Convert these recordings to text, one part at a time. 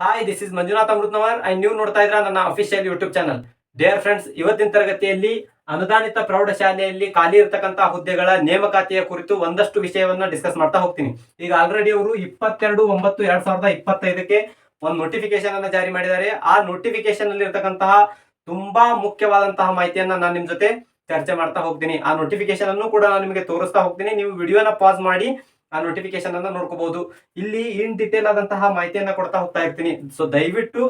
Hi this is Manjunath Amrutnavar and ನೀವು ನೋಡ್ತಾ ಇದ್ರ ನನ್ನ official YouTube channel dear friends ಇವತ್ತಿನ ತರಗತಿಯಲ್ಲಿ ಅನುದಾನಿತ ಪ್ರೌಢಶಾಲೆಯಲ್ಲಿ ಖಾಲಿ ಇರತಕ್ಕಂತಹ ಹುದ್ದೆಗಳ ನೇಮಕಾತಿಯ ಕುರಿತು ಒಂದಷ್ಟು ವಿಷಯವನ್ನ ಡಿಸ್ಕಸ್ ಮಾಡ್ತಾ ಹೋಗ್ತೀನಿ. ಈಗ ಆಲ್ರೆಡಿ ಅವರು ಇಪ್ಪತ್ತೆರಡು, ಒಂಬತ್ತು, ಎರಡ್ ಸಾವಿರದ ಇಪ್ಪತ್ತೈದಕ್ಕೆ ಒಂದು ನೋಟಿಫಿಕೇಶನ್ ಅನ್ನ ಜಾರಿ ಮಾಡಿದ್ದಾರೆ. ಆ ನೋಟಿಫಿಕೇಶನ್ ಅಲ್ಲಿ ಇರತಕ್ಕಂತಹ ತುಂಬಾ ಮುಖ್ಯವಾದಂತಹ ಮಾಹಿತಿಯನ್ನ ನಾನು ನಿಮ್ ಜೊತೆ ಚರ್ಚೆ ಮಾಡ್ತಾ ಹೋಗ್ತೀನಿ. ಆ ನೋಟಿಫಿಕೇಶನ್ ಅನ್ನು ಕೂಡ ನಾನು ನಿಮಗೆ ತೋರಿಸ್ತಾ ಹೋಗ್ತೀನಿ. ನೀವು ವಿಡಿಯೋನ ಪಾಸ್ ಮಾಡಿ ಆ ನೋಟಿಫಿಕೇಶನ್ ಅನ್ನ ನೋಡ್ಕೋಬಹುದು. ಇಲ್ಲಿ ಇನ್ ಡಿಟೇಲ್ ಆದಂತಹ ಮಾಹಿತಿಯನ್ನ ಕೊಡ್ತಾ ಹೋಗ್ತಾ ಇರ್ತೀನಿ. ಸೊ ದಯವಿಟ್ಟು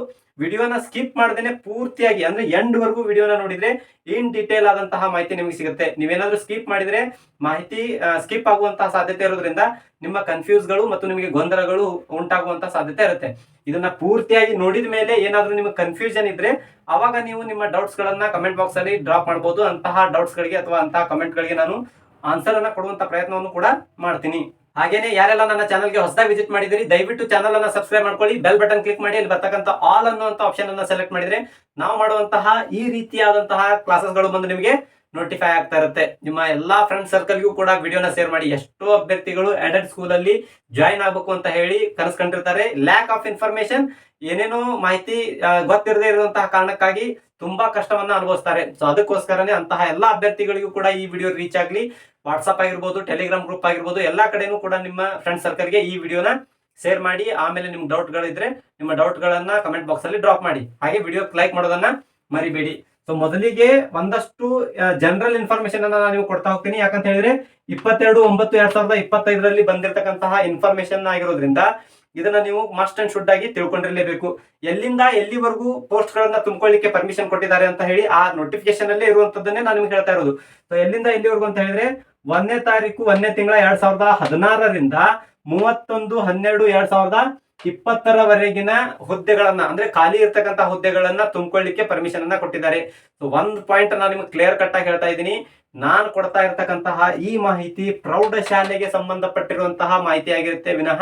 ವಿಡಿಯೋನ ಸ್ಕಿಪ್ ಮಾಡದೇನೆ ಪೂರ್ತಿಯಾಗಿ, ಅಂದ್ರೆ ಎಂಡ್ ವರೆಗೂ ವಿಡಿಯೋನ ನೋಡಿದ್ರೆ ಇನ್ ಡಿಟೇಲ್ ಆದಂತಹ ಮಾಹಿತಿ ನಿಮಗೆ ಸಿಗುತ್ತೆ. ನೀವೇನಾದ್ರೂ ಸ್ಕಿಪ್ ಮಾಡಿದ್ರೆ ಮಾಹಿತಿ ಸ್ಕಿಪ್ ಆಗುವಂತಹ ಸಾಧ್ಯತೆ ಇರೋದ್ರಿಂದ ನಿಮ್ಮ ಕನ್ಫ್ಯೂಸ್ಗಳು ಮತ್ತು ನಿಮಗೆ ಗೊಂದಲಗಳು ಉಂಟಾಗುವಂತಹ ಸಾಧ್ಯತೆ ಇರುತ್ತೆ. ಇದನ್ನ ಪೂರ್ತಿಯಾಗಿ ನೋಡಿದ ಮೇಲೆ ಏನಾದ್ರೂ ನಿಮಗೆ ಕನ್ಫ್ಯೂಷನ್ ಇದ್ರೆ ಅವಾಗ ನೀವು ನಿಮ್ಮ ಡೌಟ್ಸ್ ಗಳನ್ನ ಕಮೆಂಟ್ ಬಾಕ್ಸ್ ಅಲ್ಲಿ ಡ್ರಾಪ್ ಮಾಡಬಹುದು ಅಂತಹ ಡೌಟ್ಸ್ ಗಳಿಗೆ ಅಥವಾ ಅಂತಹ ಕಮೆಂಟ್ ಗಳಿಗೆ ನಾನು ಆನ್ಸರ್ ಅನ್ನ ಕೊಡುವಂತ ಪ್ರಯತ್ನವನ್ನು ಕೂಡ ಮಾಡ್ತೀನಿ. ಹಾಗೇನೆ ಯಾರೆಲ್ಲ ನನ್ನ ಚಾನಲ್ಗೆ ಹೊಸದಾಗಿ ವಿಸಿಟ್ ಮಾಡಿದಿರಿ ದಯವಿಟ್ಟು ಚಾನಲ್ ಅನ್ನ ಸಬ್ಸ್ಕ್ರೈಬ್ ಮಾಡ್ಕೊಳ್ಳಿ ಬೆಲ್ ಬಟನ್ ಕ್ಲಿಕ್ ಮಾಡಿ, ಅಲ್ಲಿ ಬರ್ತಕ್ಕಂಥ ಆಲ್ ಅನ್ನುವಂತ ಆಪ್ಷನ್ ಅನ್ನ ಸೆಲೆಕ್ಟ್ ಮಾಡಿದ್ರೆ ನಾವು ಮಾಡುವಂತಹ ಈ ರೀತಿಯಾದಂತಹ ಕ್ಲಾಸಸ್ಗಳು ಬಂದು ನಿಮಗೆ ನೋಟಿಫೈ ಆಗ್ತಾ ಇರುತ್ತೆ. ನಿಮ್ಮ ಎಲ್ಲಾ ಫ್ರೆಂಡ್ ಸರ್ಕಲ್ಗೂ ಕೂಡ ವಿಡಿಯೋನ ಶೇರ್ ಮಾಡಿ. ಎಷ್ಟೋ ಅಭ್ಯರ್ಥಿಗಳು ಎಡೆಡ್ ಸ್ಕೂಲ್ ಅಲ್ಲಿ ಜಾಯಿನ್ ಆಗ್ಬೇಕು ಅಂತ ಹೇಳಿ ಕನಸ್ಕೊಂಡಿರ್ತಾರೆ ಲ್ಯಾಕ್ ಆಫ್ ಇನ್ಫಾರ್ಮೇಶನ್ ಏನೇನೋ ಮಾಹಿತಿ ಗೊತ್ತಿರದೇ ಇರುವಂತಹ ಕಾರಣಕ್ಕಾಗಿ ತುಂಬಾ ಕಷ್ಟವನ್ನ ಅನುಭವಿಸ್ತಾರೆ. ಸೊ ಅದಕ್ಕೋಸ್ಕರನೇ ಅಂತಹ ಎಲ್ಲಾ ಅಭ್ಯರ್ಥಿಗಳಿಗೂ ಕೂಡ ಈ ವಿಡಿಯೋ ರೀಚ್ ಆಗ್ಲಿ. ವಾಟ್ಸಪ್ ಆಗಿರ್ಬೋದು ಟೆಲಿಗ್ರಾಮ್ ಗ್ರೂಪ್ ಆಗಿರ್ಬೋದು, ಎಲ್ಲಾ ಕಡೆನೂ ಕೂಡ ನಿಮ್ಮ ಫ್ರೆಂಡ್ ಸರ್ಕಲ್ಗೆ ಈ ವಿಡಿಯೋನ ಶೇರ್ ಮಾಡಿ. ಆಮೇಲೆ ನಿಮ್ ಡೌಟ್ ಗಳಿದ್ರೆ ನಿಮ್ಮ ಡೌಟ್ ಗಳನ್ನ ಕಮೆಂಟ್ ಬಾಕ್ಸ್ ಅಲ್ಲಿ ಡ್ರಾಪ್ ಮಾಡಿ. ಹಾಗೆ ವಿಡಿಯೋ ಲೈಕ್ ಮಾಡೋದನ್ನ ಮರಿಬೇಡಿ. ಸೊ ಮೊದಲಿಗೆ ಒಂದಷ್ಟು ಜನರಲ್ ಇನ್ಫಾರ್ಮೇಶನ್ ಅನ್ನ ನಾನು ಕೊಡ್ತಾ ಹೋಗ್ತೀನಿ. ಯಾಕಂತ ಹೇಳಿದ್ರೆ ಇಪ್ಪತ್ತೆರಡು, ಒಂಬತ್ತು, ಎರಡ್ ಸಾವಿರದ ಇಪ್ಪತ್ತೈದರಲ್ಲಿ ಬಂದಿರತಕ್ಕಂತಹ ಇನ್ಫಾರ್ಮೇಶನ್ ಆಗಿರೋದ್ರಿಂದ ಇದನ್ನ ನೀವು ಮಸ್ಟ್ ಅಂಡ್ ಶುಡ್ ಆಗಿ ತಿಳ್ಕೊಂಡಿರಲೇಬೇಕು. ಎಲ್ಲಿಂದ ಎಲ್ಲಿವರೆಗೂ ಪೋಸ್ಟ್ ಗಳನ್ನ ತುಂಬಿಕೊಳ್ಳಿಕ್ಕೆ ಪರ್ಮಿಷನ್ ಕೊಟ್ಟಿದ್ದಾರೆ ಅಂತ ಹೇಳಿ ಆ ನೋಟಿಫಿಕೇಶನ್ ಅಲ್ಲೇ ಇರುವಂತದ್ದನ್ನೇ ನಾನು ನಿಮ್ಗೆ ಹೇಳ್ತಾ ಇರೋದು. ಸೊ ಎಲ್ಲಿಂದ ಎಲ್ಲಿವರೆಗೂ ಅಂತ ಹೇಳಿದ್ರೆ ಒಂದನೇ ತಾರೀಕು, ಒಂದನೇ ತಿಂಗಳ ಎರಡ್ ಸಾವಿರದ ಹದಿನಾರರಿಂದ ಮೂವತ್ತೊಂದು, ಹನ್ನೆರಡು, ಎರಡ್ ಸಾವಿರದ ಇಪ್ಪತ್ತರವರೆಗಿನ ಹುದ್ದೆಗಳನ್ನ, ಅಂದ್ರೆ ಖಾಲಿ ಇರ್ತಕ್ಕಂತ ಹುದ್ದೆಗಳನ್ನ ತುಂಬಿಕೊಳ್ಳಿಕ್ಕೆ ಪರ್ಮಿಷನ್ ಅನ್ನ ಕೊಟ್ಟಿದ್ದಾರೆ. ಸೊ ಒಂದ್ ಪಾಯಿಂಟ್ ನಾನು ನಿಮ್ಗೆ ಕ್ಲಿಯರ್ ಕಟ್ ಆಗಿ ಹೇಳ್ತಾ ಇದ್ದೀನಿ. ನಾನು ಕೊಡ್ತಾ ಇರ್ತಕ್ಕಂತಹ ಈ ಮಾಹಿತಿ ಪ್ರೌಢಶಾಲೆಗೆ ಸಂಬಂಧಪಟ್ಟಿರುವಂತಹ ಮಾಹಿತಿ ಆಗಿರುತ್ತೆ. ವಿನಃ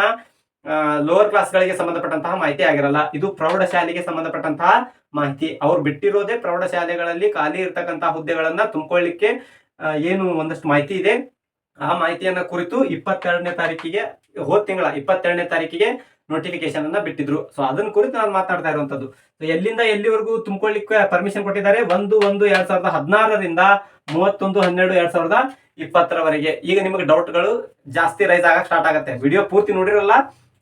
ಲೋವರ್ ಕ್ಲಾಸ್ಗಳಿಗೆ ಸಂಬಂಧಪಟ್ಟಂತಹ ಮಾಹಿತಿ ಆಗಿರಲ್ಲ. ಇದು ಪ್ರೌಢಶಾಲೆಗೆ ಸಂಬಂಧಪಟ್ಟಂತಹ ಮಾಹಿತಿ. ಅವ್ರು ಬಿಟ್ಟಿರೋದೇ ಪ್ರೌಢಶಾಲೆಗಳಲ್ಲಿ ಖಾಲಿ ಇರ್ತಕ್ಕಂತಹ ಹುದ್ದೆಗಳನ್ನ ತುಂಬಿಕೊಳ್ಳಿಕ್ಕೆ ಏನು ಒಂದಷ್ಟು ಮಾಹಿತಿ ಇದೆ. ಆ ಮಾಹಿತಿಯನ್ನ ಕುರಿತು ಇಪ್ಪತ್ತೆರಡನೇ ತಾರೀಕಿಗೆ, ಹೋದ್ ತಿಂಗಳ ಇಪ್ಪತ್ತೆರಡನೇ ತಾರೀಕಿಗೆ ನೋಟಿಫಿಕೇಶನ್ ಅನ್ನ ಬಿಟ್ಟಿದ್ರು. ಸೊ ಅದನ್ನ ಕುರಿತು ನಾನು ಮಾತಾಡ್ತಾ ಇರುವಂತದ್ದು. ಸೊ ಎಲ್ಲಿಂದ ಎಲ್ಲಿವರೆಗೂ ತುಂಬಿಕೊಳ್ಳಿಕ್ಕೆ ಪರ್ಮಿಷನ್ ಕೊಟ್ಟಿದ್ದಾರೆ? ಒಂದು ಒಂದು, ಎರಡ್ ಸಾವಿರದ ಹದಿನಾರರಿಂದ ಮೂವತ್ತೊಂದು, ಹನ್ನೆರಡು, ಎರಡ್ ಸಾವಿರದ ಇಪ್ಪತ್ತರವರೆಗೆ. ಈಗ ನಿಮಗೆ ಡೌಟ್ಗಳು ಜಾಸ್ತಿ ರೈಸ್ ಆಗಕ್ಕೆ ಸ್ಟಾರ್ಟ್ ಆಗುತ್ತೆ. ವಿಡಿಯೋ ಪೂರ್ತಿ ನೋಡಿರಲ್ಲ?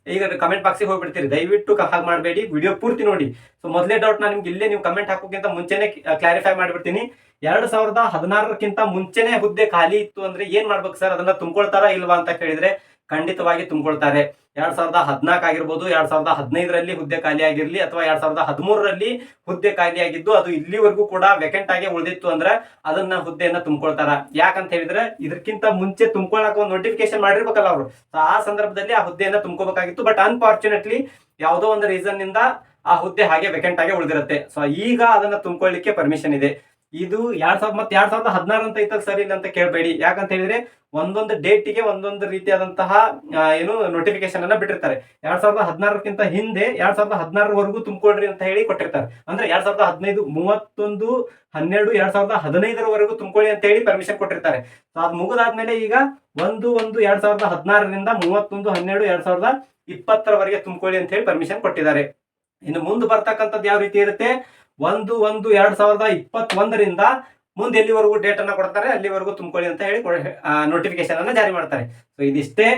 ಈಗ ಕಮೆಂಟ್ ಬಾಕ್ಸಿಗೆ ಹೋಗ್ಬಿಡ್ತೀರಿ. ದಯವಿಟ್ಟು ಹಾಗೆ ಮಾಡಬೇಡಿ. ವಿಡಿಯೋ ಪೂರ್ತಿ ನೋಡಿ. ಸೊ ಮೊದಲೇ ಡೌಟ್ ನಾನು ನಿಮ್ಗೆ ಇಲ್ಲೇ ನೀವು ಕಮೆಂಟ್ ಹಾಕೋಕ್ಕಿಂತ ಮುಂಚೆನೆ ಕ್ಲಾರಿಫೈ ಮಾಡಿಬಿಡ್ತೀನಿ. ಎರಡು ಸಾವಿರದ ಹದಿನಾರಕ್ಕಿಂತ ಮುಂಚೆನೆ ಹುದ್ದೆ ಖಾಲಿ ಇತ್ತು ಅಂದ್ರೆ ಏನ್ ಮಾಡ್ಬೇಕು ಸರ್ ಅದನ್ನ ತುಂಬಿಕೊಳ್ತಾರ ಇಲ್ವಾ ಅಂತ ಕೇಳಿದ್ರೆ ಖಂಡಿತವಾಗಿ ತುಂಬಿಕೊಳ್ತಾರೆ. ಎರಡ್ ಸಾವಿರದ ಹದಿನಾಲ್ಕು ಆಗಿರ್ಬೋದು, ಎರಡ್ ಸಾವಿರದ ಹದಿನೈದರಲ್ಲಿ ಹುದ್ದೆ ಖಾಲಿ ಆಗಿರ್ಲಿ ಅಥವಾ ಎರಡ್ ಸಾವಿರದ ಹದಿಮೂರರಲ್ಲಿ ಹುದ್ದೆ ಖಾಲಿ ಆಗಿದ್ದು ಅದು ಇಲ್ಲಿವರೆಗೂ ಕೂಡ ವೆಕೆಂಟ್ ಆಗಿ ಉಳಿದಿತ್ತು ಅಂದ್ರೆ ಅದನ್ನ ಹುದ್ದೆಯನ್ನ ತುಂಬಿಕೊಳ್ತಾರ. ಯಾಕಂತ ಹೇಳಿದ್ರೆ ಇದಕ್ಕಿಂತ ಮುಂಚೆ ತುಂಬಿಕೊಳ್ಳಕ ಒಂದು ನೋಟಿಫಿಕೇಶನ್ ಮಾಡಿರ್ಬೇಕಲ್ಲ ಅವರು. ಆ ಸಂದರ್ಭದಲ್ಲಿ ಆ ಹುದ್ದೆಯನ್ನ ತುಂಬ್ಕೋಬೇಕಾಗಿತ್ತು. ಬಟ್ ಅನ್ಫಾರ್ಚುನೇಟ್ಲಿ ಯಾವುದೋ ಒಂದು ರೀಸನ್ನಿಂದ ಆ ಹುದ್ದೆ ಹಾಗೆ ವೆಕೆಂಟ್ ಆಗಿ ಉಳಿದಿರುತ್ತೆ. ಸೊ ಈಗ ಅದನ್ನ ತುಂಬಿಕೊಳ್ಳಿಕ್ಕೆ ಪರ್ಮಿಷನ್ ಇದೆ. ಇದು ಎರಡ್ ಸಾವಿರದ ಮತ್ತೆ ಎರಡ್ ಸಾವಿರದ ಹದಿನಾರು ಅಂತ ಐತಲ್ ಸರಿ ಅಂತ ಕೇಳಬೇಡಿ. ಯಾಕಂತ ಹೇಳಿದ್ರೆ ಒಂದೊಂದು ಡೇಟಿಗೆ ಒಂದೊಂದು ರೀತಿಯಾದಂತಹ ಏನು ನೋಟಿಫಿಕೇಶನ್ ಅನ್ನ ಬಿಟ್ಟಿರ್ತಾರೆ. ಎರಡ್ ಸಾವಿರದ ಹದಿನಾರಕ್ಕಿಂತ ಹಿಂದೆ ಎರಡ್ ಸಾವಿರದ ಹದಿನಾರವರೆಗೂ ತುಂಬಿಕೊಡ್ರಿ ಅಂತ ಹೇಳಿ ಕೊಟ್ಟಿರ್ತಾರೆ. ಅಂದ್ರೆ ಎರಡ್ ಸಾವಿರದ ಹದಿನೈದು, ಮೂವತ್ತೊಂದು, ಹನ್ನೆರಡು, ಎರಡ್ ಸಾವಿರದ ಹದಿನೈದರವರೆಗೂ ತುಂಬಿಕೊಳ್ಳಿ ಅಂತ ಹೇಳಿ ಪರ್ಮಿಷನ್ ಕೊಟ್ಟಿರ್ತಾರೆ. ಸೊ ಅದು ಮುಗಿದಾದ್ಮೇಲೆ ಈಗ ಒಂದು ಒಂದು, ಎರಡ್ ಸಾವಿರದ ಹದಿನಾರರಿಂದ ಮೂವತ್ತೊಂದು, ಹನ್ನೆರಡು, ಎರಡ್ ಸಾವಿರದ ಇಪ್ಪತ್ತರವರೆಗೆ ತುಂಬಿಕೊಳ್ಳಿ ಅಂತ ಹೇಳಿ ಪರ್ಮಿಷನ್ ಕೊಟ್ಟಿದ್ದಾರೆ. ಇನ್ನು ಮುಂದೆ ಬರ್ತಕ್ಕಂಥದ್ದು ಯಾವ ರೀತಿ ಇರುತ್ತೆ? ಒಂದು ಒಂದು, ಎರಡ್ ಸಾವಿರದ ಇಪ್ಪತ್ತೊಂದರಿಂದ ಮುಂದೆ ಎಲ್ಲಿವರೆಗೂ ಡೇಟ್ ಅನ್ನ ಕೊಡ್ತಾರೆ, ಅಲ್ಲಿವರೆಗೂ ತುಂಬಿಕೊಳ್ಳಿ ಅಂತ ಹೇಳಿ ನೋಟಿಫಿಕೇಶನ್ ಅನ್ನ ಜಾರಿ ಮಾಡ್ತಾರೆ. ಸೊ ಇದಿಷ್ಟೇ.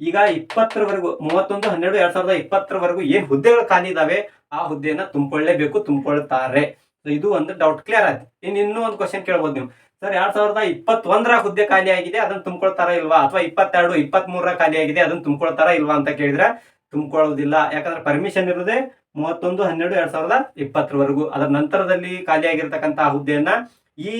ಈಗ ಇಪ್ಪತ್ತರವರೆಗೂ, ಮೂವತ್ತೊಂದು, ಹನ್ನೆರಡು, ಎರಡ್ ಸಾವಿರದ ಇಪ್ಪತ್ತರವರೆಗೂ ಏನ್ ಹುದ್ದೆಗಳು ಖಾಲಿ ಇದಾವೆ, ಆ ಹುದ್ದೆಯನ್ನ ತುಂಬಿಕೊಳ್ಳೇಬೇಕು, ತುಂಬಿಕೊಳ್ತಾರೆ. ಸೊ ಇದು ಒಂದು ಡೌಟ್ ಕ್ಲಿಯರ್ ಆಯ್ತು. ಇನ್ನು ಇನ್ನೂ ಒಂದು ಕ್ವಶನ್ ಕೇಳ್ಬೋದು ನೀವು. ಸರ್ ಎರಡ್ ಸಾವಿರದ ಇಪ್ಪತ್ತೊಂದರ ಹುದ್ದೆ ಖಾಲಿ ಆಗಿದೆ, ಅದನ್ನ ತುಂಬಿಕೊಳ್ತಾರ ಇಲ್ವಾ? ಅಥವಾ ಇಪ್ಪತ್ತೆರಡು ಇಪ್ಪತ್ತ್ ಮೂರರ ಖಾಲಿ ಆಗಿದೆ, ಅದನ್ನ ತುಂಬಿಕೊಳ್ತಾರ ಇಲ್ವಾ ಅಂತ ಕೇಳಿದ್ರೆ ತುಂಬಿಕೊಳ್ಳೋದಿಲ್ಲ. ಯಾಕಂದ್ರೆ ಪರ್ಮಿಷನ್ ಇರೋದೇ ಮೂವತ್ತೊಂದು, ಹನ್ನೆರಡು, ಎರಡ್ ಸಾವಿರದ ಇಪ್ಪತ್ತರವರೆಗೂ. ಅದರ ನಂತರದಲ್ಲಿ ಖಾಲಿ ಆಗಿರ್ತಕ್ಕಂತಹ ಹುದ್ದೆಯನ್ನ ಈ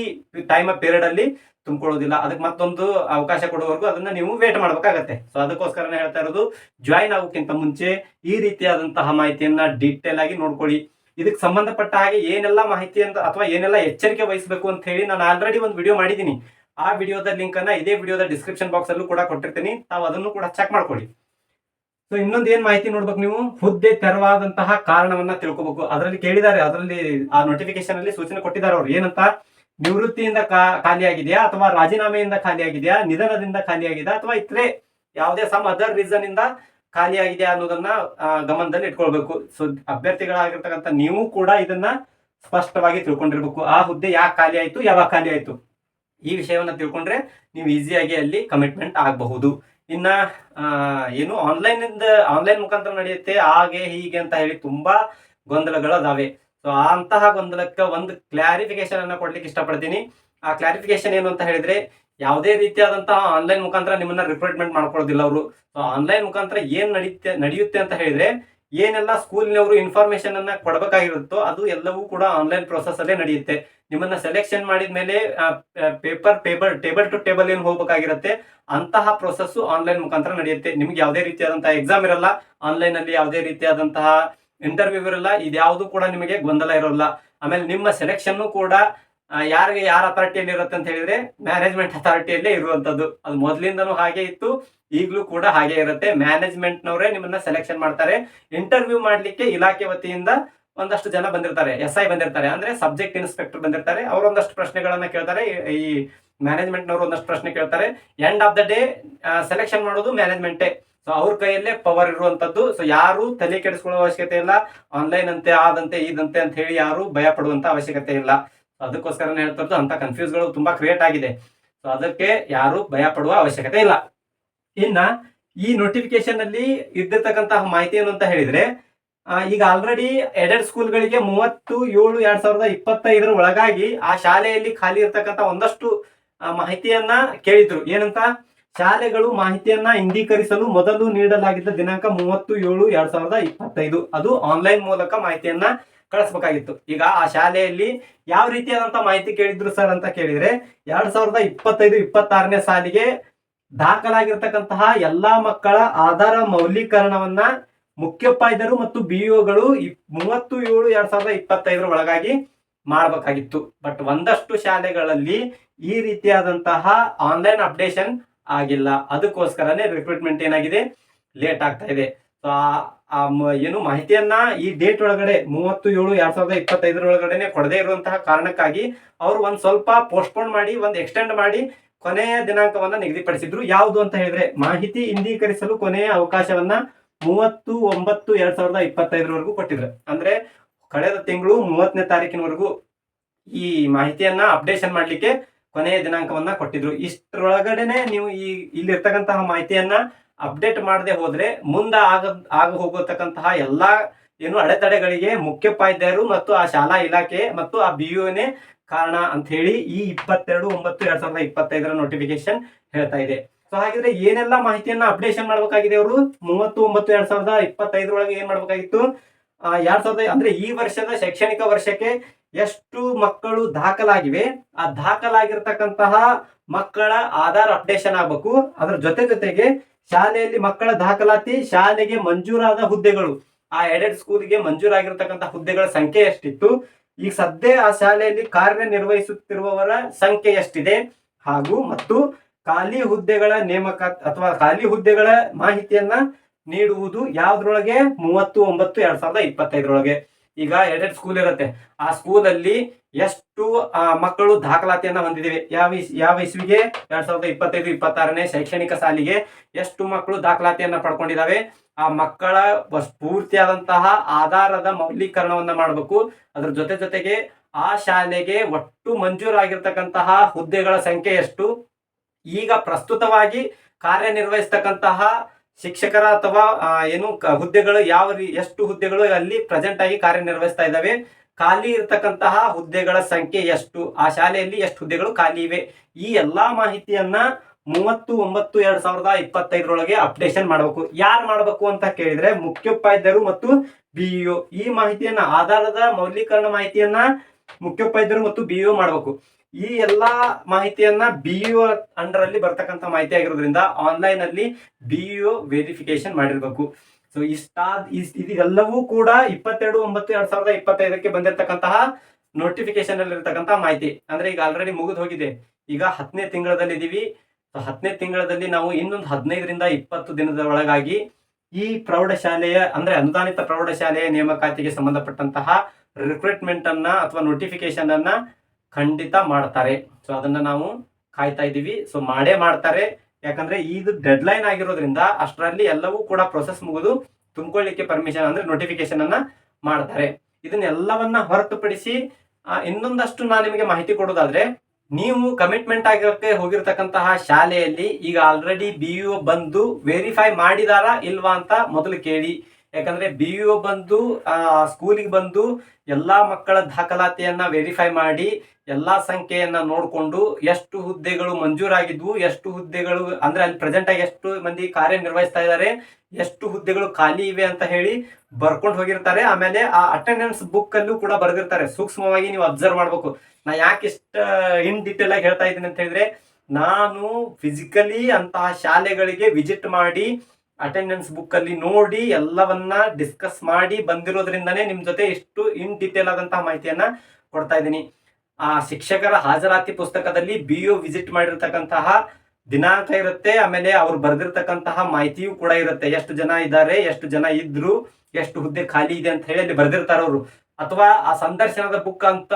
ಟೈಮ್ ಪೀರಿಯಡ್ ಅಲ್ಲಿ ತುಂಬಿಕೊಳ್ಳೋದಿಲ್ಲ. ಅದಕ್ಕೆ ಮತ್ತೊಂದು ಅವಕಾಶ ಕೊಡುವವರೆಗೂ ಅದನ್ನ ನೀವು ವೇಟ್ ಮಾಡ್ಬೇಕಾಗತ್ತೆ. ಸೊ ಅದಕ್ಕೋಸ್ಕರನೇ ಹೇಳ್ತಾ ಇರೋದು ಜಾಯಿನ್ ಆಗೋಕ್ಕಿಂತ ಮುಂಚೆ ಈ ರೀತಿಯಾದಂತಹ ಮಾಹಿತಿಯನ್ನ ಡೀಟೇಲ್ ಆಗಿ ನೋಡ್ಕೊಳ್ಳಿ. ಇದಕ್ಕೆ ಸಂಬಂಧಪಟ್ಟ ಹಾಗೆ ಏನೆಲ್ಲ ಮಾಹಿತಿ ಅಂತ ಅಥವಾ ಏನೆಲ್ಲ ಎಚ್ಚರಿಕೆ ವಹಿಸಬೇಕು ಅಂತ ಹೇಳಿ ನಾನು ಆಲ್ರೆಡಿ ಒಂದು ವಿಡಿಯೋ ಮಾಡಿದ್ದೀನಿ. ಆ ವಿಡಿಯೋದ ಲಿಂಕ್ ಅನ್ನ ಇದೇ ವಿಡಿಯೋದ ಡಿಸ್ಕ್ರಿಪ್ಷನ್ ಬಾಕ್ಸ್ ಅಲ್ಲೂ ಕೂಡ ಕೊಟ್ಟಿರ್ತೀನಿ. ತಾವು ಅದನ್ನು ಕೂಡ ಚೆಕ್ ಮಾಡ್ಕೊಳ್ಳಿ. ಸೊ ಇನ್ನೊಂದು ಏನ್ ಮಾಹಿತಿ ನೋಡ್ಬೇಕು ನೀವು? ಹುದ್ದೆ ತೆರವಾದಂತಹ ಕಾರಣವನ್ನ ತಿಳ್ಕೊಬೇಕು. ಅದರಲ್ಲಿ ಕೇಳಿದ್ದಾರೆ ಅದರಲ್ಲಿ ಆ ನೋಟಿಫಿಕೇಶನ್ ಅಲ್ಲಿ ಸೂಚನೆ ಕೊಟ್ಟಿದ್ದಾರೆ ಅವ್ರು. ಏನಂತ? ನಿವೃತ್ತಿಯಿಂದ ಖಾಲಿಯಾಗಿದೆಯಾ ಅಥವಾ ರಾಜೀನಾಮೆಯಿಂದ ಖಾಲಿಯಾಗಿದೆಯಾ? ನಿಧನದಿಂದ ಖಾಲಿಯಾಗಿದೆ ಅಥವಾ ಇತರೆ ಯಾವುದೇ ಸಮ್ ಅದರ್ ರೀಸನ್ ಇಂದ ಖಾಲಿಯಾಗಿದೆ ಅನ್ನೋದನ್ನ ಗಮನದಲ್ಲಿ ಇಟ್ಕೊಳ್ಬೇಕು. ಸೊ ಅಭ್ಯರ್ಥಿಗಳಾಗಿರ್ತಕ್ಕಂಥ ನೀವು ಕೂಡ ಇದನ್ನ ಸ್ಪಷ್ಟವಾಗಿ ತಿಳ್ಕೊಂಡಿರ್ಬೇಕು. ಆ ಹುದ್ದೆ ಯಾಕೆ ಖಾಲಿ ಆಯ್ತು ಯಾವಾಗ ಖಾಲಿ ಆಯ್ತು ಈ ವಿಷಯವನ್ನ ತಿಳ್ಕೊಂಡ್ರೆ ನೀವು ಈಸಿಯಾಗಿ ಅಲ್ಲಿ ಕಮಿಟ್ಮೆಂಟ್ ಆಗಬಹುದು. ಇನ್ನ ಏನು ಆನ್ಲೈನ್ ಇಂದ ಆನ್ಲೈನ್ ಮುಖಾಂತರ ನಡೆಯುತ್ತೆ, ಹಾಗೆ, ಹೀಗೆ ಅಂತ ಹೇಳಿ ತುಂಬಾ ಗೊಂದಲಗಳು ಅದಾವೆ. ಸೊ ಅಂತಹ ಗೊಂದಲಕ್ಕೆ ಒಂದು ಕ್ಲಾರಿಫಿಕೇಶನ್ ಅನ್ನ ಕೊಡ್ಲಿಕ್ಕೆ ಇಷ್ಟಪಡ್ತೀನಿ. ಆ ಕ್ಲಾರಿಫಿಕೇಶನ್ ಏನು ಅಂತ ಹೇಳಿದ್ರೆ, ಯಾವುದೇ ರೀತಿಯಾದಂತಹ ಆನ್ಲೈನ್ ಮುಖಾಂತರ ನಿಮ್ಮನ್ನ ರಿಕ್ರೂಟ್ಮೆಂಟ್ ಮಾಡ್ಕೊಳ್ಳೋದಿಲ್ಲ ಅವರು. ಸೊ ಆನ್ಲೈನ್ ಮುಖಾಂತರ ಏನ್ ನಡೆಯುತ್ತೆ ನಡೆಯುತ್ತೆ ಅಂತ ಹೇಳಿದ್ರೆ, ಏನೆಲ್ಲ ಸ್ಕೂಲ್ನವರು ಇನ್ಫಾರ್ಮೇಶನ್ ಅನ್ನ ಕೊಡಬೇಕಾಗಿರುತ್ತೋ, ಅದು ಎಲ್ಲವೂ ಕೂಡ ಆನ್ಲೈನ್ ಪ್ರೊಸೆಸ್ ಅಲ್ಲೇ ನಡೆಯುತ್ತೆ. ನಿಮ್ಮನ್ನ ಸೆಲೆಕ್ಷನ್ ಮಾಡಿದ ಮೇಲೆ paper paper table to table ಏನು ಹೋಗ್ಬೇಕಾಗಿರುತ್ತೆ, ಅಂತಹ ಪ್ರೊಸೆಸ್ ಆನ್ಲೈನ್ ಮುಖಾಂತರ ನಡೆಯುತ್ತೆ. ನಿಮ್ಗೆ ಯಾವುದೇ ರೀತಿಯಾದಂತಹ ಎಕ್ಸಾಮ್ ಇರಲ್ಲ ಆನ್ಲೈನ್ ಅಲ್ಲಿ ಯಾವುದೇ ರೀತಿಯಾದಂತಹ ಇಂಟರ್ವ್ಯೂ ಇರಲ್ಲ ಇದ್ಯಾವುದು ಕೂಡ ನಿಮಗೆ ಗೊಂದಲ ಇರೋಲ್ಲ. ಆಮೇಲೆ ನಿಮ್ಮ ಸೆಲೆಕ್ಷನ್ ಕೂಡ ಯಾರಿಗೆ ಯಾರ ಅಥಾರಿಟಿಯಲ್ಲಿ ಇರುತ್ತೆ ಅಂತ ಹೇಳಿದ್ರೆ ಮ್ಯಾನೇಜ್ಮೆಂಟ್ ಅಥಾರಿಟಿಯಲ್ಲೇ ಇರುವಂತದ್ದು. ಅದು ಮೊದಲಿಂದನೂ ಹಾಗೆ ಇತ್ತು, ಈಗಲೂ ಕೂಡ ಹಾಗೆ ಇರುತ್ತೆ. ಮ್ಯಾನೇಜ್ಮೆಂಟ್ನವರೇ ನಿಮ್ಮನ್ನ ಸೆಲೆಕ್ಷನ್ ಮಾಡ್ತಾರೆ. ಇಂಟರ್ವ್ಯೂ ಮಾಡ್ಲಿಕ್ಕೆ ಇಲಾಖೆ ವತಿಯಿಂದ ಒಂದಷ್ಟು ಜನ ಬಂದಿರ್ತಾರೆ ಎಸ್ ಐ ಬಂದಿರ್ತಾರೆ, ಅಂದ್ರೆ ಸಬ್ಜೆಕ್ಟ್ ಇನ್ಸ್ಪೆಕ್ಟರ್ ಬಂದಿರ್ತಾರೆ, ಅವರು ಒಂದಷ್ಟು ಪ್ರಶ್ನೆಗಳನ್ನ ಕೇಳ್ತಾರೆ, ಈ- ಮ್ಯಾನೇಜ್ಮೆಂಟ್ನವರು ಮ್ಯಾನೇಜ್ಮೆಂಟ್ ನವರು ಒಂದಷ್ಟು ಪ್ರಶ್ನೆ ಕೇಳ್ತಾರೆ. End of the day selection ಮಾಡೋದು ಮ್ಯಾನೇಜ್ಮೆಂಟೇ ಸೊ ಅವ್ರ ಕೈಯಲ್ಲೇ ಪವರ್ ಇರುವಂತದ್ದು. ಸೊ ಯಾರು ತಲೆ ಕೆಡಿಸ್ಕೊಳ್ಳೋ ಅವಶ್ಯಕತೆ ಇಲ್ಲ. ಆನ್ಲೈನ್ ಅಂತೆ, ಆದಂತೆ, ಇದಂತೆ ಅಂತ ಹೇಳಿ ಯಾರು ಭಯ ಪಡುವಂತ ಅವಶ್ಯಕತೆ ಇಲ್ಲ. ಅದಕ್ಕೋಸ್ಕರ ಹೇಳ್ತಾ ಇರೋದು ಅಂತ ಕನ್ಫ್ಯೂಸ್ಗಳು ತುಂಬಾ ಕ್ರಿಯೇಟ್ ಆಗಿದೆ. ಸೊ ಅದಕ್ಕೆ ಯಾರು ಭಯ ಪಡುವ ಅವಶ್ಯಕತೆ ಇಲ್ಲ. ಇನ್ನ ಈ ನೋಟಿಫಿಕೇಶನ್ ಅಲ್ಲಿ ಇದ್ದಿರ್ತಕ್ಕಂತಹ ಮಾಹಿತಿ ಏನು ಅಂತ ಹೇಳಿದ್ರೆ ಈಗ ಆಲ್ರೆಡಿ ಎಡೆಡ್ ಸ್ಕೂಲ್ಗಳಿಗೆ ಮೂವತ್ತು, ಏಳು, ಎರಡ್ ಸಾವಿರದ ಇಪ್ಪತ್ತೈದರ ಒಳಗಾಗಿ ಆ ಶಾಲೆಯಲ್ಲಿ ಖಾಲಿ ಇರ್ತಕ್ಕಂಥ ಒಂದಷ್ಟು ಮಾಹಿತಿಯನ್ನ ಕೇಳಿದ್ರು. ಏನಂತ? ಶಾಲೆಗಳು ಮಾಹಿತಿಯನ್ನ ಇಂಡೀಕರಿಸಲು ಮೊದಲು ನೀಡಲಾಗಿದ್ದ ದಿನಾಂಕ ಮೂವತ್ತು, ಏಳು, ಎರಡ್ ಸಾವಿರದ ಇಪ್ಪತ್ತೈದು. ಅದು ಆನ್ಲೈನ್ ಮೂಲಕ ಮಾಹಿತಿಯನ್ನ ಕಳಿಸ್ಬೇಕಾಗಿತ್ತು. ಈಗ ಆ ಶಾಲೆಯಲ್ಲಿ ಯಾವ ರೀತಿಯಾದಂತ ಮಾಹಿತಿ ಕೇಳಿದ್ರು ಸರ್ ಅಂತ ಕೇಳಿದ್ರೆ, ಎರಡ್ ಸಾವಿರದ ಇಪ್ಪತ್ತೈದು, ಇಪ್ಪತ್ತಾರನೇ ಸಾಲಿಗೆ ದಾಖಲಾಗಿರ್ತಕ್ಕಂತಹ ಎಲ್ಲಾ ಮಕ್ಕಳ ಆಧಾರ ಮೌಲ್ಯೀಕರಣವನ್ನ ಮುಖ್ಯೋಪಾಧ್ಯಾಯರು ಮತ್ತು ಬಿಇಒಗಳು ಮೂವತ್ತು ಏಳು ಎರಡ್ ಸಾವಿರದ ಇಪ್ಪತ್ತೈದರ ಒಳಗಾಗಿ ಮಾಡಬೇಕಾಗಿತ್ತು. ಬಟ್ ಒಂದಷ್ಟು ಶಾಲೆಗಳಲ್ಲಿ ಈ ರೀತಿಯಾದಂತಹ ಆನ್ಲೈನ್ ಅಪ್ಡೇಷನ್ ಆಗಿಲ್ಲ. ಅದಕ್ಕೋಸ್ಕರನೇ ರಿಕ್ರೂಟ್ಮೆಂಟ್ ಏನಾಗಿದೆ? ಲೇಟ್ ಆಗ್ತಾ ಇದೆ. ಸೊ ಆ- ಏನು ಮಾಹಿತಿಯನ್ನ ಈ ಡೇಟ್ ಒಳಗಡೆ ಮೂವತ್ತು ಏಳು ಎರಡ್ ಸಾವಿರದ ಇಪ್ಪತ್ತೈದರ ಒಳಗಡೆನೆ ಕೊಡದೇ ಇರುವಂತಹ ಕಾರಣಕ್ಕಾಗಿ ಅವರು ಒಂದ್ ಸ್ವಲ್ಪ ಪೋಸ್ಟ್ಪೋನ್ ಮಾಡಿ, ಒಂದ್ ಎಕ್ಸ್ಟೆಂಡ್ ಮಾಡಿ ಕೊನೆಯ ದಿನಾಂಕವನ್ನ ನಿಗದಿಪಡಿಸಿದ್ರು. ಯಾವುದು ಅಂತ ಹೇಳಿದ್ರೆ ಮಾಹಿತಿ ಇಂದೀಕರಿಸಲು ಕೊನೆಯ ಅವಕಾಶವನ್ನ ಮೂವತ್ತು, ಒಂಬತ್ತು, ಎರಡ್ ಸಾವಿರದ ಇಪ್ಪತ್ತೈದರವರೆಗೂ ಕೊಟ್ಟಿದ್ರು. ಅಂದ್ರೆ ಕಳೆದ ತಿಂಗಳು ಮೂವತ್ತನೇ ತಾರೀಕಿನವರೆಗೂ ಈ ಮಾಹಿತಿಯನ್ನ ಅಪ್ಡೇಷನ್ ಮಾಡ್ಲಿಕ್ಕೆ ಕೊನೆಯ ದಿನಾಂಕವನ್ನ ಕೊಟ್ಟಿದ್ರು. ಇಷ್ಟರೊಳಗಡೆನೆ ನೀವು ಈ ಇಲ್ಲಿರ್ತಕ್ಕಂತಹ ಮಾಹಿತಿಯನ್ನ ಅಪ್ಡೇಟ್ ಮಾಡದೆ ಹೋದ್ರೆ ಮುಂದ ಆಗ ಆಗ ಹೋಗತಕ್ಕಂತಹ ಎಲ್ಲಾ ಏನು ಅಡೆತಡೆಗಳಿಗೆ ಮುಖ್ಯೋಪಾಧ್ಯಾಯರು ಮತ್ತು ಆ ಶಾಲಾ ಇಲಾಖೆ ಮತ್ತು ಆ ಬಿಯುನೇ ಕಾರಣ ಅಂತ ಹೇಳಿ ಈ ಇಪ್ಪತ್ತೆರಡು, ಒಂಬತ್ತು, ಎರಡ್ ಸಾವಿರದ ಇಪ್ಪತ್ತೈದರ ನೋಟಿಫಿಕೇಶನ್ ಹೇಳ್ತಾ ಇದೆ. ಸೊ ಹಾಗಿದ್ರೆ ಏನೆಲ್ಲ ಮಾಹಿತಿಯನ್ನ ಅಪ್ಡೇಷನ್ ಮಾಡಬೇಕಾಗಿದೆ ಅವರು? ಮೂವತ್ತು, ಒಂಬತ್ತು, ಎರಡ್ ಸಾವಿರದ ಇಪ್ಪತ್ತೈದರೊಳಗೆ ಏನ್ ಮಾಡಬೇಕಾಗಿತ್ತು? ಎರಡ್ ಸಾವಿರದ, ಅಂದ್ರೆ ಈ ವರ್ಷದ ಶೈಕ್ಷಣಿಕ ವರ್ಷಕ್ಕೆ ಎಷ್ಟು ಮಕ್ಕಳು ದಾಖಲಾಗಿವೆ? ಆ ದಾಖಲಾಗಿರ್ತಕ್ಕಂತಹ ಮಕ್ಕಳ ಆಧಾರ್ ಅಪ್ಡೇಷನ್ ಆಗ್ಬೇಕು. ಅದ್ರ ಜೊತೆ ಜೊತೆಗೆ ಶಾಲೆಯಲ್ಲಿ ಮಕ್ಕಳ ದಾಖಲಾತಿ, ಶಾಲೆಗೆ ಮಂಜೂರಾದ ಹುದ್ದೆಗಳು. ಆ ಎಡೆಡ್ ಸ್ಕೂಲ್ಗೆ ಮಂಜೂರಾಗಿರ್ತಕ್ಕಂತಹ ಹುದ್ದೆಗಳ ಸಂಖ್ಯೆ ಎಷ್ಟಿತ್ತು? ಈಗ ಸದ್ಯ ಆ ಶಾಲೆಯಲ್ಲಿ ಕಾರ್ಯನಿರ್ವಹಿಸುತ್ತಿರುವವರ ಸಂಖ್ಯೆ ಎಷ್ಟಿದೆ? ಹಾಗೂ, ಮತ್ತು ಖಾಲಿ ಹುದ್ದೆಗಳ ನೇಮಕ ಅಥವಾ ಖಾಲಿ ಹುದ್ದೆಗಳ ಮಾಹಿತಿಯನ್ನ ನೀಡುವುದು ಯಾವ್ದ್ರೊಳಗೆ? ಮೂವತ್ತು ಒಂಬತ್ತು ಎರಡ್ ಸಾವಿರದ ಇಪ್ಪತ್ತೈದರೊಳಗೆ. ಈಗ ಎರಡೆರಡು ಸ್ಕೂಲ್ ಇರುತ್ತೆ. ಆ ಸ್ಕೂಲಲ್ಲಿ ಎಷ್ಟು ಆ, ಮಕ್ಕಳು ದಾಖಲಾತಿಯನ್ನ ಹೊಂದಿದಿವೆ? ಯಾವ ಯಾವ ಇಸ್ವಿಗೆ? ಎರಡ್ ಸಾವಿರದ ಇಪ್ಪತ್ತೈದು ಇಪ್ಪತ್ತಾರನೇ ಶೈಕ್ಷಣಿಕ ಸಾಲಿಗೆ ಎಷ್ಟು ಮಕ್ಕಳು ದಾಖಲಾತಿಯನ್ನ ಪಡ್ಕೊಂಡಿದ್ದಾವೆ ಆ ಮಕ್ಕಳ ಪೂರ್ತಿಯಾದಂತಹ ಆಧಾರದ ಮೌಲ್ಯೀಕರಣವನ್ನ ಮಾಡಬೇಕು. ಅದ್ರ ಜೊತೆ ಜೊತೆಗೆ ಆ ಶಾಲೆಗೆ ಒಟ್ಟು ಮಂಜೂರಾಗಿರ್ತಕ್ಕಂತಹ ಹುದ್ದೆಗಳ ಸಂಖ್ಯೆ ಎಷ್ಟು? ಈಗ ಪ್ರಸ್ತುತವಾಗಿ ಕಾರ್ಯನಿರ್ವಹಿಸ್ತಕ್ಕಂತಹ ಶಿಕ್ಷಕರ ಅಥವಾ ಏನು ಹುದ್ದೆಗಳು ಯಾವ ರೀ, ಎಷ್ಟು ಹುದ್ದೆಗಳು ಅಲ್ಲಿ ಪ್ರೆಸೆಂಟ್ ಆಗಿ ಕಾರ್ಯನಿರ್ವಹಿಸ್ತಾ ಇದ್ದಾವೆ. ಖಾಲಿ ಇರತಕ್ಕಂತಹ ಹುದ್ದೆಗಳ ಸಂಖ್ಯೆ ಎಷ್ಟು? ಆ ಶಾಲೆಯಲ್ಲಿ ಎಷ್ಟು ಹುದ್ದೆಗಳು ಖಾಲಿ ಇವೆ? ಈ ಎಲ್ಲಾ ಮಾಹಿತಿಯನ್ನ ಮೂವತ್ತು, ಒಂಬತ್ತು, ಎರಡ್ ಸಾವಿರದ ಇಪ್ಪತ್ತೈದರೊಳಗೆ ಅಪ್ಡೇಷನ್ ಮಾಡಬೇಕು. ಯಾರು ಮಾಡಬೇಕು ಅಂತ ಕೇಳಿದ್ರೆ ಮುಖ್ಯೋಪಾಧ್ಯಾಯರು ಮತ್ತು ಬಿಇಒ ಈ ಮಾಹಿತಿಯನ್ನ ಆಧಾರದ ಮೌಲ್ಯೀಕರಣ ಮಾಹಿತಿಯನ್ನ ಮುಖ್ಯೋಪಾಧ್ಯಾಯರು ಮತ್ತು ಬಿಇಒ ಮಾಡಬೇಕು. ಈ ಎಲ್ಲಾ ಮಾಹಿತಿಯನ್ನ ಬಿಇಒ ಅಂಡರ್ ಅಲ್ಲಿ ಬರ್ತಕ್ಕಂಥ ಮಾಹಿತಿ ಆಗಿರೋದ್ರಿಂದ ಆನ್ಲೈನ್ ಅಲ್ಲಿ ಬಿಇಒ ವೆರಿಫಿಕೇಶನ್ ಮಾಡಿರ್ಬೇಕು. ಸೊ ಇಷ್ಟಾದ ಇದೆಲ್ಲವೂ ಕೂಡ ಇಪ್ಪತ್ತೆರಡು, ಒಂಬತ್ತು, ಎರಡ್ ಸಾವಿರದ ಇಪ್ಪತ್ತೈದಕ್ಕೆ ಬಂದಿರತಕ್ಕಂತಹ ನೋಟಿಫಿಕೇಶನ್ ಅಲ್ಲಿ ಇರತಕ್ಕಂತಹ ಮಾಹಿತಿ. ಅಂದ್ರೆ ಈಗ ಆಲ್ರೆಡಿ ಮುಗಿದು ಹೋಗಿದೆ. ಈಗ ಹತ್ತನೇ ತಿಂಗಳದಲ್ಲಿ ಇದೀವಿ. ಸೊ ಹತ್ತನೇ ತಿಂಗಳಲ್ಲಿ ನಾವು ಇನ್ನೊಂದು ಹದಿನೈದರಿಂದ ಇಪ್ಪತ್ತು ದಿನದ ಒಳಗಾಗಿ ಈ ಪ್ರೌಢಶಾಲೆಯ, ಅಂದ್ರೆ ಅನುದಾನಿತ ಪ್ರೌಢಶಾಲೆಯ ನೇಮಕಾತಿಗೆ ಸಂಬಂಧಪಟ್ಟಂತಹ ರಿಕ್ರೂಟ್ಮೆಂಟ್ ಅನ್ನ ಅಥವಾ ನೋಟಿಫಿಕೇಶನ್ ಅನ್ನ ಖಂಡಿತ ಮಾಡ್ತಾರೆ. ಸೊ ಅದನ್ನ ನಾವು ಕಾಯ್ತಾ ಇದ್ದೀವಿ. ಸೊ ಮಾಡೇ ಮಾಡ್ತಾರೆ. ಯಾಕಂದ್ರೆ ಇದು ಡೆಡ್ ಲೈನ್ ಆಗಿರೋದ್ರಿಂದ ಅಷ್ಟರಲ್ಲಿ ಎಲ್ಲವೂ ಕೂಡ ಪ್ರೊಸೆಸ್ ಮುಗಿದು ತುಂಬಿಕೊಳ್ಳಿಕ್ಕೆ ಪರ್ಮಿಷನ್ ಅಂದ್ರೆ ನೋಟಿಫಿಕೇಶನ್ ಅನ್ನ ಮಾಡ್ತಾರೆ. ಇದನ್ನೆಲ್ಲವನ್ನ ಹೊರತುಪಡಿಸಿ ಇನ್ನೊಂದಷ್ಟು ನಾನು ನಿಮಗೆ ಮಾಹಿತಿ ಕೊಡೋದಾದ್ರೆ, ನೀವು ಕಮಿಟ್ಮೆಂಟ್ ಆಗಿರೋಕ್ಕೆ ಹೋಗಿರ್ತಕ್ಕಂತಹ ಶಾಲೆಯಲ್ಲಿ ಈಗ ಆಲ್ರೆಡಿ ಬಿ ಬಂದು ವೆರಿಫೈ ಮಾಡಿದಾರಾ ಇಲ್ವಾ ಅಂತ ಮೊದಲು ಕೇಳಿ. ಯಾಕಂದ್ರೆ ಬಿ ಯು ಬಂದು ಸ್ಕೂಲಿಗೆ ಬಂದು ಎಲ್ಲಾ ಮಕ್ಕಳ ದಾಖಲಾತಿಯನ್ನ ವೆರಿಫೈ ಮಾಡಿ, ಎಲ್ಲಾ ಸಂಖ್ಯೆಯನ್ನ ನೋಡಿಕೊಂಡು ಎಷ್ಟು ಹುದ್ದೆಗಳು ಮಂಜೂರಾಗಿದ್ವು, ಎಷ್ಟು ಹುದ್ದೆಗಳು, ಅಂದ್ರೆ ಅಲ್ಲಿ ಪ್ರೆಸೆಂಟ್ ಆಗಿ ಎಷ್ಟು ಮಂದಿ ಕಾರ್ಯನಿರ್ವಹಿಸ್ತಾ ಇದ್ದಾರೆ ಎಷ್ಟು ಹುದ್ದೆಗಳು ಖಾಲಿ ಇವೆ ಅಂತ ಹೇಳಿ ಬರ್ಕೊಂಡು ಹೋಗಿರ್ತಾರೆ. ಆಮೇಲೆ ಆ ಅಟೆಂಡೆನ್ಸ್ ಬುಕ್ ಅಲ್ಲೂ ಕೂಡ ಬರೆದಿರ್ತಾರೆ. ಸೂಕ್ಷ್ಮವಾಗಿ ನೀವು ಅಬ್ಸರ್ವ್ ಮಾಡ್ಬೇಕು. ನಾ ಯಾಕೆ ಇಷ್ಟ ಇನ್ ಡೀಟೇಲ್ ಆಗಿ ಹೇಳ್ತಾ ಇದ್ದೀನಿ ಅಂತ ಹೇಳಿದ್ರೆ, ನಾನು ಫಿಸಿಕಲಿ ಅಂತಹ ಶಾಲೆಗಳಿಗೆ ವಿಸಿಟ್ ಮಾಡಿ ಅಟೆಂಡೆನ್ಸ್ ಬುಕ್ ಅಲ್ಲಿ ನೋಡಿ ಎಲ್ಲವನ್ನ ಡಿಸ್ಕಸ್ ಮಾಡಿ ಬಂದಿರೋದ್ರಿಂದನೇ ನಿಮ್ ಜೊತೆ ಇಷ್ಟು ಇನ್ ಡೀಟೇಲ್ ಆದಂತಹ ಮಾಹಿತಿಯನ್ನ ಕೊಡ್ತಾ ಇದ್ದೀನಿ. ಆ ಶಿಕ್ಷಕರ ಹಾಜರಾತಿ ಪುಸ್ತಕದಲ್ಲಿ ಬಿ ಯು ವಿಸಿಟ್ ಮಾಡಿರ್ತಕ್ಕಂತಹ ದಿನಾಂಕ ಇರುತ್ತೆ, ಆಮೇಲೆ ಅವ್ರು ಬರೆದಿರ್ತಕ್ಕಂತಹ ಮಾಹಿತಿಯೂ ಕೂಡ ಇರುತ್ತೆ. ಎಷ್ಟು ಜನ ಇದ್ದಾರೆ, ಎಷ್ಟು ಜನ ಇದ್ರು, ಎಷ್ಟು ಹುದ್ದೆ ಖಾಲಿ ಇದೆ ಅಂತ ಹೇಳಿ ಅಲ್ಲಿ ಬರ್ದಿರ್ತಾರ ಅವರು ಅಥವಾ ಆ ಸಂದರ್ಶನದ ಬುಕ್ ಅಂತ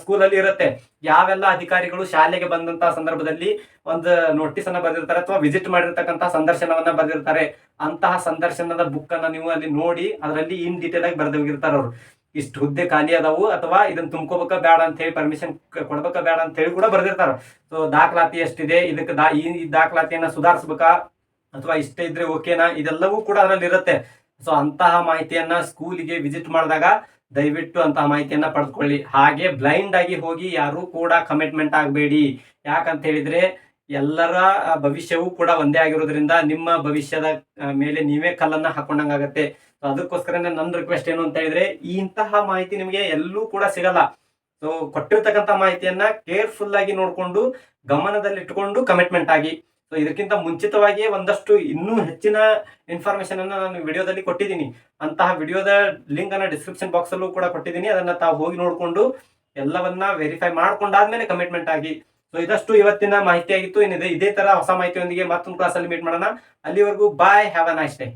ಸ್ಕೂಲಲ್ಲಿ ಇರುತ್ತೆ. ಯಾವೆಲ್ಲ ಅಧಿಕಾರಿಗಳು ಶಾಲೆಗೆ ಬಂದಂತ ಸಂದರ್ಭದಲ್ಲಿ ಒಂದು ನೋಟಿಸ್ ಅನ್ನ ಬರೆದಿರ್ತಾರೆ ಅಥವಾ ವಿಸಿಟ್ ಮಾಡಿರ್ತಕ್ಕಂತಹ ಸಂದರ್ಶನವನ್ನ ಬರೆದಿರ್ತಾರೆ. ಅಂತಹ ಸಂದರ್ಶನದ ಬುಕ್ ಅನ್ನ ನೀವು ಅಲ್ಲಿ ನೋಡಿ ಅದರಲ್ಲಿ ಇನ್ ಡೀಟೇಲ್ ಆಗಿ ಬರೆದು ಹೋಗಿರ್ತಾರೆ ಅವರು. ಇಷ್ಟು ಹುದ್ದೆ ಖಾಲಿ ಅದಾವು ಅಥವಾ ಇದನ್ನ ತುಂಬ್ಕೋಬೇಕ ಬೇಡ ಅಂತ ಹೇಳಿ ಪರ್ಮಿಷನ್ ಕೊಡ್ಬೇಕ ಬೇಡ ಅಂತ ಹೇಳಿ ಕೂಡ ಬರೆದಿರ್ತಾರ ಸೊ ದಾಖಲಾತಿ ಎಷ್ಟಿದೆ? ಇದಕ್ಕೆ ಈ ದಾಖಲಾತಿಯನ್ನ ಸುಧಾರಿಸ್ಬೇಕಾ ಅಥವಾ ಇಷ್ಟ ಇದ್ರೆ ಓಕೆನಾ ಇದೆಲ್ಲವೂ ಕೂಡ ಅದರಲ್ಲಿ ಇರುತ್ತೆ ಸೊ ಅಂತಹ ಮಾಹಿತಿಯನ್ನ ಸ್ಕೂಲಿಗೆ ವಿಸಿಟ್ ಮಾಡಿದಾಗ ದಯವಿಟ್ಟು ಅಂತ ಮಾಹಿತಿಯನ್ನ ಪಡೆದುಕೊಳ್ಳಿ. ಹಾಗೆ ಬ್ಲೈಂಡ್ ಆಗಿ ಹೋಗಿ ಯಾರು ಕೂಡ ಕಮಿಟ್ಮೆಂಟ್ ಆಗಬೇಡಿ. ಯಾಕಂತ ಹೇಳಿದ್ರೆ ಎಲ್ಲರ ಭವಿಷ್ಯವೂ ಕೂಡ ಒಂದೇ ಆಗಿರೋದ್ರಿಂದ ನಿಮ್ಮ ಭವಿಷ್ಯದ ಮೇಲೆ ನೀವೇ ಕಲ್ಲನ್ನ ಹಾಕೊಂಡಂಗಾಗತ್ತೆ ಸೊ ಅದಕ್ಕೋಸ್ಕರನೇ ನನ್ನ ರಿಕ್ವೆಸ್ಟ್ ಏನು ಅಂತ ಹೇಳಿದ್ರೆ ಇಂತಹ ಮಾಹಿತಿ ನಿಮಗೆ ಎಲ್ಲೂ ಕೂಡ ಸಿಗಲ್ಲ. ಸೊ ಕೊಟ್ಟಿರ್ತಕ್ಕಂಥ ಮಾಹಿತಿಯನ್ನ ಕೇರ್ಫುಲ್ ಆಗಿ ನೋಡಿಕೊಂಡು ಗಮನದಲ್ಲಿಟ್ಟುಕೊಂಡು ಕಮಿಟ್ಮೆಂಟ್ ಆಗಿ. ಸೊ ಇದಕ್ಕಿಂತ ಮುಂಚಿತವಾಗಿಯೇ ಒಂದಷ್ಟು ಇನ್ನೂ ಹೆಚ್ಚಿನ ಇನ್ಫಾರ್ಮೇಶನ್ ಅನ್ನು ನಾನು ವಿಡಿಯೋದಲ್ಲಿ ಕೊಟ್ಟಿದ್ದೀನಿ. ಅಂತಹ ವಿಡಿಯೋದ ಲಿಂಕ್ ಅನ್ನ ಡಿಸ್ಕ್ರಿಪ್ಷನ್ ಬಾಕ್ಸ್ ಅಲ್ಲೂ ಕೂಡ ಕೊಟ್ಟಿದ್ದೀನಿ. ಅದನ್ನ ತಾವು ಹೋಗಿ ನೋಡಿಕೊಂಡು ಎಲ್ಲವನ್ನ ವೆರಿಫೈ ಮಾಡ್ಕೊಂಡಾದ್ಮೇಲೆ ಕಮಿಟ್ಮೆಂಟ್ ಆಗಿ. ಸೊ ಇದಷ್ಟು ಇವತ್ತಿನ ಮಾಹಿತಿ ಆಗಿತ್ತು ಏನಿದೆ ಇದೇ ತರ ಹೊಸ ಮಾಹಿತಿಯೊಂದಿಗೆ ಮತ್ತೊಂದು ಕ್ಲಾಸಲ್ಲಿ ಮೀಟ್ ಮಾಡೋಣ. ಅಲ್ಲಿವರೆಗೂ bye have a nice day